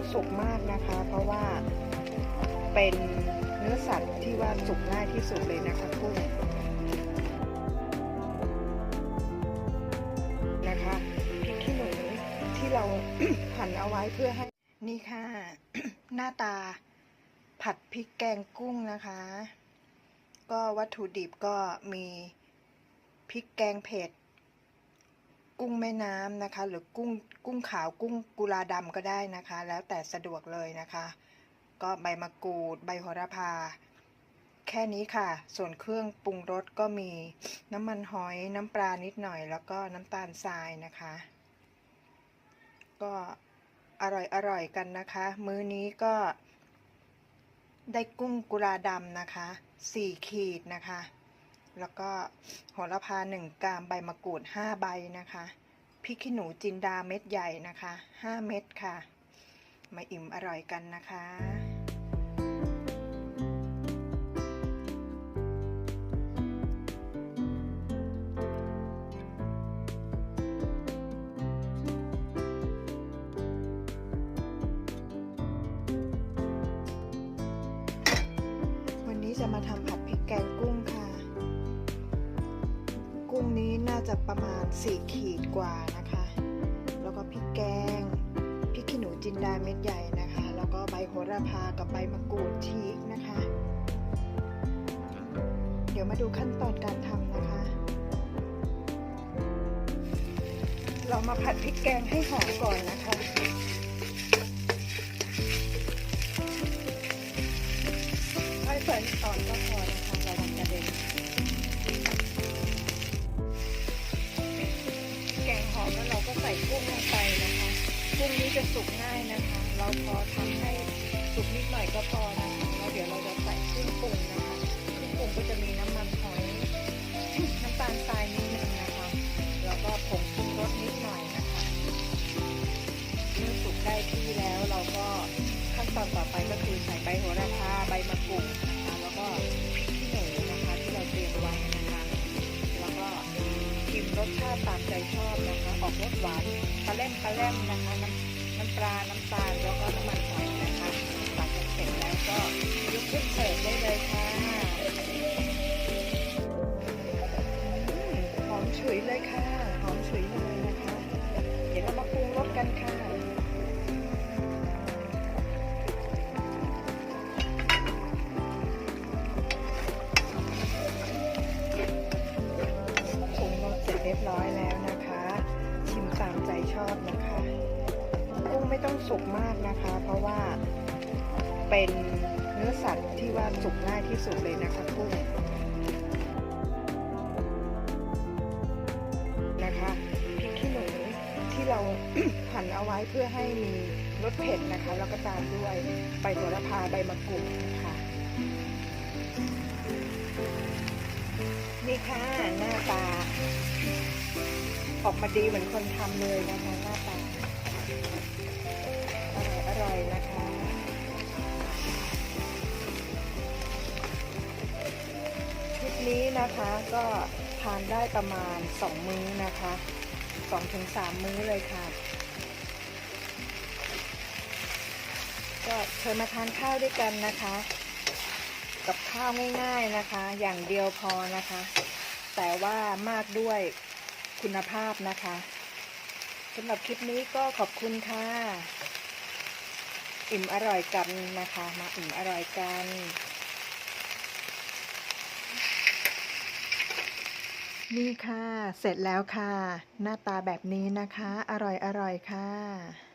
ต้องสุกมากนะคะ เพราะว่าเป็นเนื้อสัตว์ที่ว่าสุกง่ายที่สุดเลยนะคะกุ้งนะคะพริกขี้หนูที่เราหั่นเอาไว้เพื่อให้นี่ค่ะ หน้าตาผัดพริกแกงกุ้งนะคะ ก็วัตถุดิบก็มีพริกแกงเผ็ด กุ้งแม่น้ำนะคะ หรือกุ้งกุ้งขาวกุ้งกุลาดำก็ได้นะคะ แล้วแต่สะดวกเลยนะคะ ก็ใบมะกรูด ใบโหระพา แค่นี้ค่ะ ส่วนเครื่องปรุงรสก็มีน้ำมันหอยน้ำปลานิดหน่อย แล้วก็น้ำตาลทรายนะคะ ก็อร่อยอร่อยกันนะคะ มื้อนี้ก็ได้กุ้งกุลาดำนะคะสี่ขีดนะคะ แล้วก็โหระพาหนึ่งกรัมใบมะกรูดห้าใบนะคะพริกขี้หนูจินดาเม็ดใหญ่นะคะห้าเม็ดค่ะ มาอิ่มอร่อยกันนะคะวันนี้จะมาทำ จะประมาณ 4 ขีดกว่านะคะ แล้วก็พริกแกงพริกขี้หนูจินดาเม็ดใหญ่นะคะ แล้วก็ใบโหระพากับใบมะกรูดชีกนะคะ เดี๋ยวมาดูขั้นตอนการทำนะคะ เรามาผัดพริกแกงให้หอมก่อนนะคะ แล้วเราก็ใส่กุ้งลงไปนะคะกุ้งนี้จะสุกง่ายนะคะ เราพอทำให้สุกนิดหน่อยก็พอนะคะแล้วเดี๋ยวเราจะใส่เครื่องปรุงนะคะเครื่องปรุงก็จะมีน้ำมันหอยน้ำตาลทรายนิดนึงนะคะแล้วก็ผงปรุงรสนิดหน่อยนะคะเมื่อสุกได้ที่แล้วเราก็ขั้นตอนต่อไปก็คือใส่ใบโหระพาใบมะกรูด ชิมรสชาติตามใจชอบนะคะ ออกรสหวานปลาเล่มปลาเล่มนะคะ น้ำน้ำปลา น้ำตาล แล้วก็น้ำมันหอยนะคะตักเสร็จแล้วก็ยกขึ้นเสิร์ฟได้เลยค่ะหอมฉุยเลยค่ะ หอมฉุย สุกมากนะคะ เพราะว่าเป็นเนื้อสัตว์ที่ว่าสุกง่ายที่สุดเลยนะคะกุ้งนะคะพริกขี้หนูที่เราหั่นเอาไว้เพื่อให้มีรสเผ็ดนะคะ แล้วก็ตามด้วยใบโหระพาใบมะกรูดค่ะนี่ค่ะหน้าตา ออกมาดีเหมือนคนทำเลยนะคะหน้าตา นี้นะคะก็ทานได้ประมาณ 2 มื้อนะคะ2ถึง3มื้อเลยค่ะ ก็เชิญมาทานข้าวด้วยกันนะคะ กับข้าวง่ายๆนะคะ อย่างเดียวพอนะคะ แต่ว่ามากด้วยคุณภาพนะคะสำหรับคลิปนี้ก็ขอบคุณค่ะ อิ่มอร่อยกันนะคะ มาอิ่มอร่อยกัน นี่ค่ะ เสร็จแล้วค่ะ หน้าตาแบบนี้นะคะ อร่อยอร่อยค่ะ